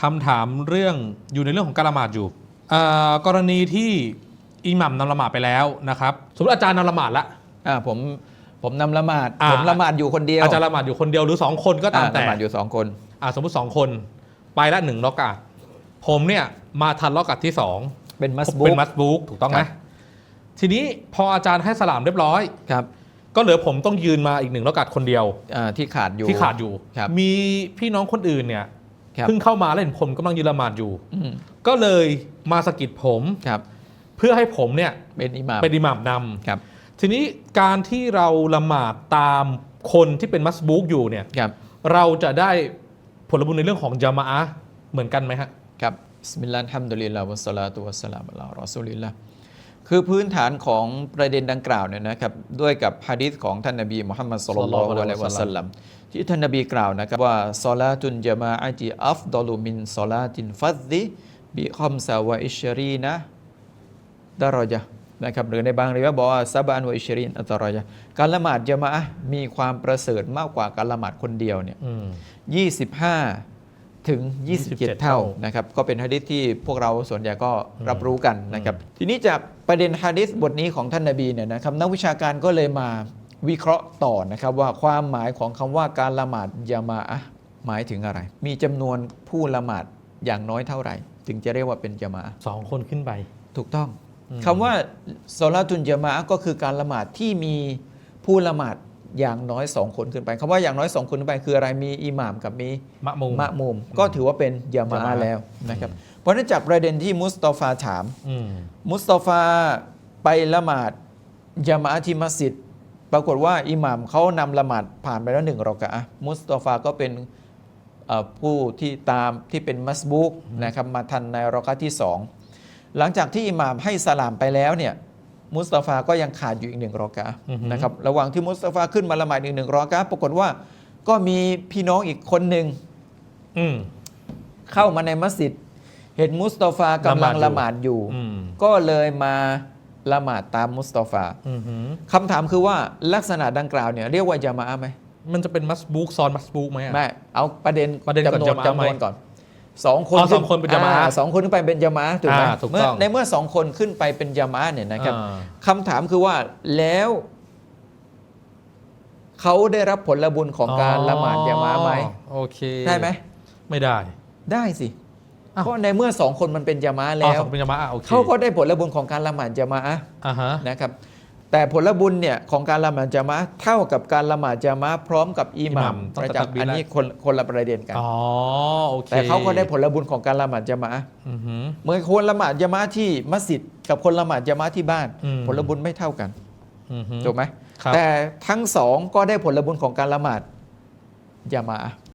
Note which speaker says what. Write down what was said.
Speaker 1: คำถามเรื่องอยู่ในเรื่องของการละหมาดอยู่อ่ากรณีที่อิหมัมนำละหมาดไปแล้วนะครับสมมติอาจารย์นำละหมาดละ
Speaker 2: อ่าผมผมนำละหมาด
Speaker 1: อ่า
Speaker 2: ผมละหมาดอยู่คนเดียว
Speaker 1: อาจารย์ละหมาดอยู่คนเดียวหรือสองคนก็ตาม
Speaker 2: อ่
Speaker 1: แต่
Speaker 2: ละหมาดอยู่สองคน
Speaker 1: อ่าสมมติสองคนไปละหนึ่งล็อกอาดผมเนี่ยมาทันล็อกอาดที่สอง
Speaker 2: เป็นมัส
Speaker 1: ผม
Speaker 2: บุ๊
Speaker 1: เป็น
Speaker 2: ก
Speaker 1: มัสบุ๊กถูกต้องไหม
Speaker 2: ครับ
Speaker 1: ทีนี้พออาจารย์ให้สลามเรียบร้อย
Speaker 2: ครับ
Speaker 1: ก็เหลือผมต้องยืนมาอีกหนึ่งล็อกอาดคนเดียว
Speaker 2: อ่าที่ขาดอยู่
Speaker 1: ที่ขาดอยู่
Speaker 2: ครับ
Speaker 1: มีพี่น้องคนอื่นเนี่ย
Speaker 2: ครับ
Speaker 1: เพิ่งเข้ามาแล้วเห็นผมกำลังยืนละหมาดอยู่
Speaker 2: อืม
Speaker 1: ก็เลยมาสะกิดผม
Speaker 2: ครับ
Speaker 1: เพื่อให้ผมเนี่ย
Speaker 2: เป็นอิหม่าม
Speaker 1: เป็นอิหมัมน
Speaker 2: ครับำ
Speaker 1: ทีนี้การที่เราละหมาดตามคนที่เป็นมัสบูกอยู่เนี่ย
Speaker 2: ครับ
Speaker 1: เราจะได้ผลบุญในเรื่องของจามะอะห์เหมือนกันไหมฮะ
Speaker 2: ครับบิสมิลลาฮิรเราะห์ฮัมดุลิลลาฮ์วัสสลาตุวัสสลามุอะลารอซูลิลลาห์ คือพื้นฐานของประเด็นดังกล่าวเนี่ยนะครับด้วยกับฮะดีษของท่านนบีมุฮัมมัดศ็อลลัลลอฮุอะลัยฮิวะสัลลัมที่ท่านนบีกล่าวนะครับว่าซอลาตุนจามาอะติอัฟดอลุมินซอลาตินฟัดดิบิคอมซาวะอิชรีนะดารอญะห์นะครับหรือในบางเรียบอกว่าซาบานวะอิชรีนอัตรอยะห์การละหมาดจามะอะห์มีความประเสริฐมากกว่าการละหมาดคนเดียวเนี่ย
Speaker 1: อืม
Speaker 2: 25 ถึง 27
Speaker 1: 27
Speaker 2: เท่า
Speaker 1: เท่า
Speaker 2: นะครับก็เป็นฮะดิษที่พวกเราส่วนใหญ่ก็รับรู้กันนะครับทีนี้จากประเด็นฮะดิษบทนี้ของท่านนาบีเนี่ยนะครับนักวิชาการก็เลยมาวิเคราะห์ต่อนะครับว่าความหมายของคำว่าการละหมาดยามาอะห์หมายถึงอะไร มีจำนวนผู้ละหมาดอย่างน้อยเท่าไหร่ ถึงจะเรียกว่าเป็นจามาอะห์
Speaker 1: สองคนขึ้นไป
Speaker 2: ถูกต้อง
Speaker 1: อืม
Speaker 2: คำว่าซอลาตุนจามาอะห์ก็คือการละหมาดที่มีผู้ละหมาด อย่างน้อยสองคนขึ้นไปคำว่าอย่างน้อยสองคนขึ้นไป คืออะไรมีอิหม่ามกับมี
Speaker 1: มะมุม
Speaker 2: มะมุมก็ถือว่าเป็นยามา
Speaker 1: ยามา
Speaker 2: แล้วนะครับเพราะฉะนั้นจากประเด็นที่มุสตอฟาถาม
Speaker 1: อืม
Speaker 2: มุสตอฟาไปละหมาดยามาที่มัสยิดปรากฏว่าอิหม่ามเขานำละหมาดผ่านไปแล้วหนึ่งรอกะอะห์มุสตอฟาก็เป็นเอ่อผู้ที่ตามที่เป็นมัสบุกนะครับมาทันในรอกะห์ที่สองหลังจากที่อิหม่ามให้สลามไปแล้วเนี่ย มุสตอฟาก็ยังขาดอยู่อีกหนึ่งรอกะอะห์
Speaker 1: อือฮึ
Speaker 2: นะครับระหว่างที่มุสตอฟาขึ้นมาละหมาดอีกหนึ่งรอกะอะห์ปรากฏว่าก็มีพี่น้องอีกคนหนึ่ง
Speaker 1: อืม
Speaker 2: เข้ามาในมัสยิด เห็นมุสตอฟากำลัง
Speaker 1: ละ
Speaker 2: ละ
Speaker 1: ห
Speaker 2: ห
Speaker 1: มา
Speaker 2: มา
Speaker 1: ด
Speaker 2: ด
Speaker 1: อ
Speaker 2: อยู่ยู่
Speaker 1: อืม
Speaker 2: ก็เลยมาละหมาดตามมุสตอฟา
Speaker 1: อืมหือ
Speaker 2: คำถามคือว่าลักษณะดังกล่าวเนี่ยเรียกว่าจามะอะห์ไหม
Speaker 1: มันจะเป็นมัสบูกซ้อนมัสบูกไหมอะ
Speaker 2: ไม่เอาประเด็น
Speaker 1: ประเด็นก่อน
Speaker 2: จำนวน
Speaker 1: จามะอะห์ไหม
Speaker 2: จำนวนก่อน สองคน
Speaker 1: อ๋อสองคนเป็นจามะอะห์
Speaker 2: อ่สองคนขึ้นไปเป็นจามะอะห์ถูกไหม
Speaker 1: อ่าถูก
Speaker 2: เมื่อ
Speaker 1: ต้อง
Speaker 2: ในเมื่อสองคนขึ้นไปเป็นจามะอะห์เนี่ยนะครับ
Speaker 1: อ่า
Speaker 2: คำถามคือว่าแล้วเขาได้รับผลบุญของการละหมาดจามะอะห์ไหม
Speaker 1: โอเค
Speaker 2: ได้ไหม
Speaker 1: ไม่ได้
Speaker 2: ได้สิ
Speaker 1: อ้าว
Speaker 2: เพราะในเมื่อสองคนมันเป็นจามะอะห์
Speaker 1: อ๋อ
Speaker 2: แล้ว
Speaker 1: สองเป็นจามะอะโอเค
Speaker 2: เขาก็ได้ผลบุญของการละหมาดจามะอะห์
Speaker 1: อ่าฮะ
Speaker 2: นะครับ แต่ผลบุญเนี่ยของการละหมาดจามะห์เท่ากับการละหมาดจามะห์พร้อมกับอิหมัม
Speaker 1: ต้อง
Speaker 2: ประ
Speaker 1: ตักบี
Speaker 2: จำอัน
Speaker 1: ละ
Speaker 2: นี้คนคนละประเด็นกัน
Speaker 1: อ๋อโอเค
Speaker 2: แต่เขาก็ได้ผลบุญของการละหมาดจามะห์
Speaker 1: อือหือ
Speaker 2: เหมื่อนคนละหมาดจามะห์ที่มัสยิดกับคนละหมาดจามะห์ที่บ้าน
Speaker 1: อืม
Speaker 2: ผลบุญไม่เท่ากัน
Speaker 1: อือหือ
Speaker 2: ถูกไหม
Speaker 1: ครับ
Speaker 2: แต่ทั้งสองก็ได้ผลบุญของการละหมาดจามะห์